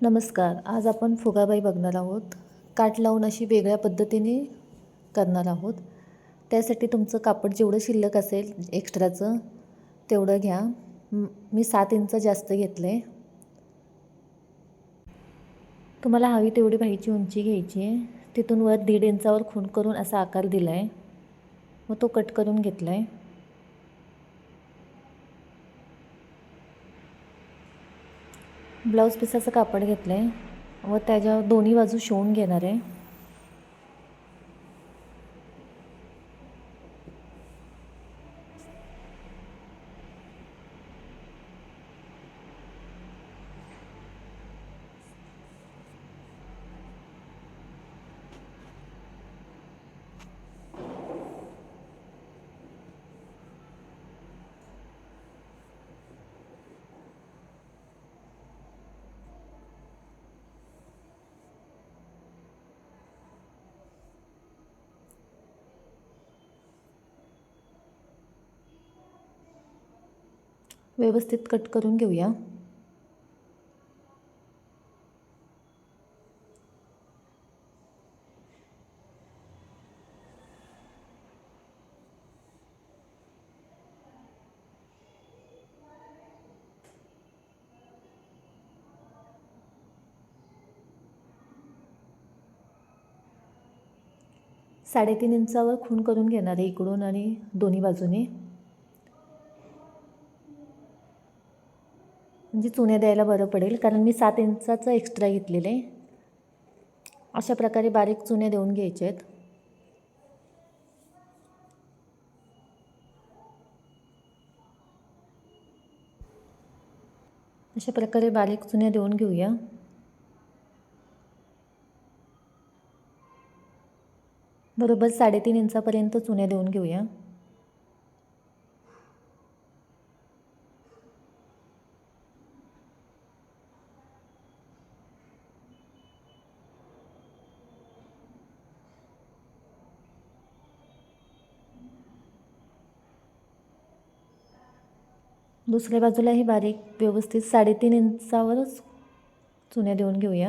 नमस्कार आज आपण फुगाबाई बघणार आहोत. काठ लावून अशी वेगळ्या पद्धतीने करणार आहोत. त्यासाठी तुमचं कापड जेवढं शिल्लक असेल एक्स्ट्राचं तेवढं घ्या. मी सात इंच जास्त घेतलं आहे तुम्हाला हवी तेवढी बाईची उंची घ्यायची आहे. तिथून वर दीड इंचावर खून करून असा आकार दिला आहे मग तो कट करून घेतला आहे ब्लाऊज पिसाचं कापड घेतलं आहे व त्याच्या दोन्ही बाजू शिवून घेणार आहे. व्यवस्थित कट करून घेऊया. साडेतीन इंचावर खून करून घेणार आहे इकडून आणि दोन्ही बाजूने. म्हणजे चुन्या द्यायला बरं पडेल. कारण मी सात इंचाचं एक्स्ट्रा घेतलेलं आहे. अशा प्रकारे बारीक चुन्या देऊन घ्यायच्या आहेत. अशा प्रकारे बारीक चुन्या देऊन घेऊया. बरोबर साडेतीन इंचापर्यंत चुन्या देऊन घेऊया. दुसऱ्या बाजूलाही बारीक व्यवस्थित साडेतीन इंचावरच चुन्या देऊन घेऊया.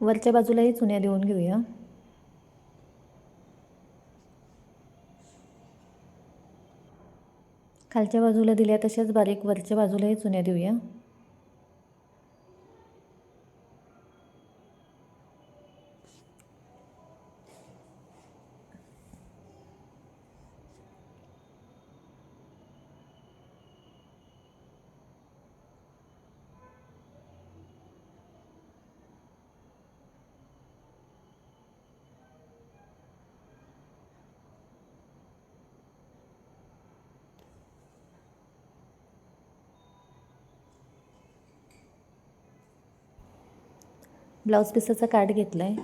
वरच्या बाजूलाही चुन्या देऊन घेऊया. खालच्या बाजूला दिल्या तशाच बारीक वरच्या बाजूलाही चुन्या देऊया. ब्लाऊज पिसाचा काट घेतला आहे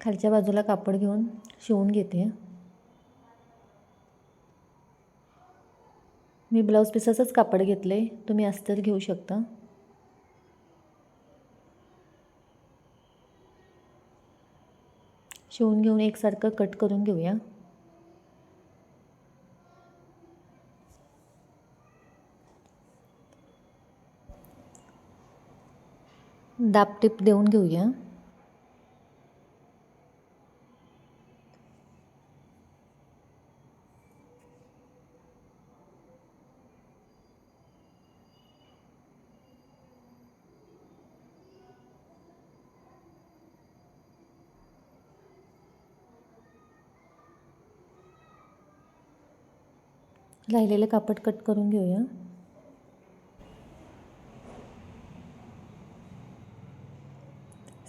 खालच्या बाजूला कापड घेऊन शिवून घेते. मी ब्लाऊज पिसाचंच कापड घेतलं आहे तुम्ही अस्तर घेऊ शकता. शिवून घेऊन एकसारखं कट करून घेऊया. दाबटीप देऊन घेऊया. राहिलेलं कापड कट करून घेऊया.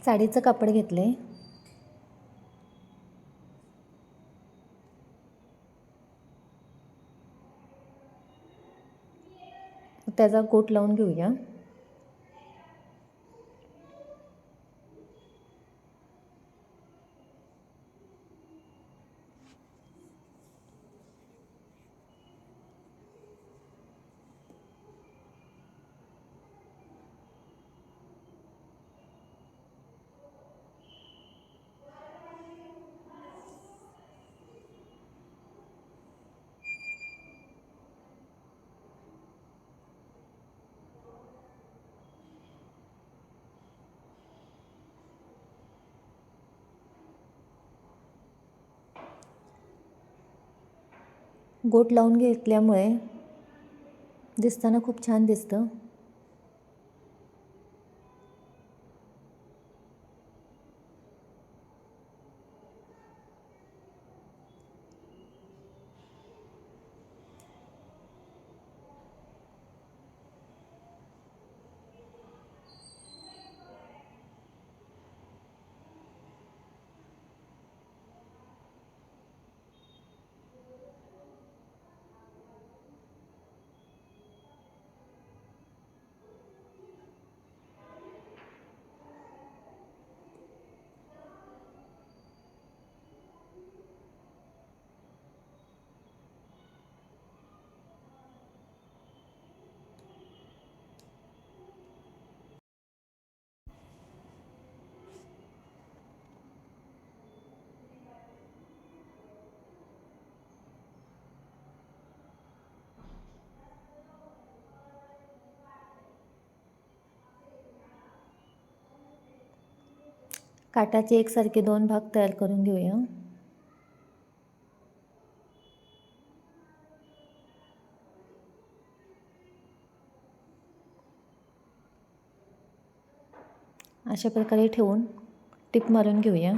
साडीचं कापड घेतलं आहे त्याचा कोट लावून घेऊया. गोट लावून घेतल्यामुळे दिसताना खूप छान दिसतं. काटाचे एकसारखे दोन भाग तयार करून घेऊया. अशा प्रकारे ठेवून टिप मारून घेऊया.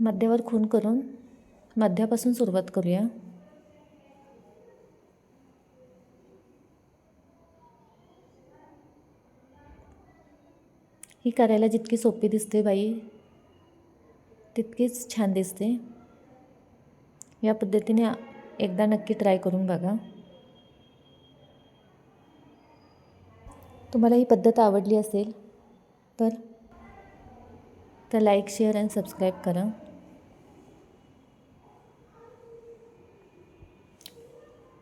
मध्यावर खून करून मध्यापासून सुरुवात करूया. ही करायला जितकी सोपी दिसते बाई तितकीच छान दिसते. या पद्धतीने एकदा नक्की ट्राय करून बघा. तुम्हाला ही पद्धत आवडली असेल तर तर लाईक शेअर अँड सबस्क्राईब करा.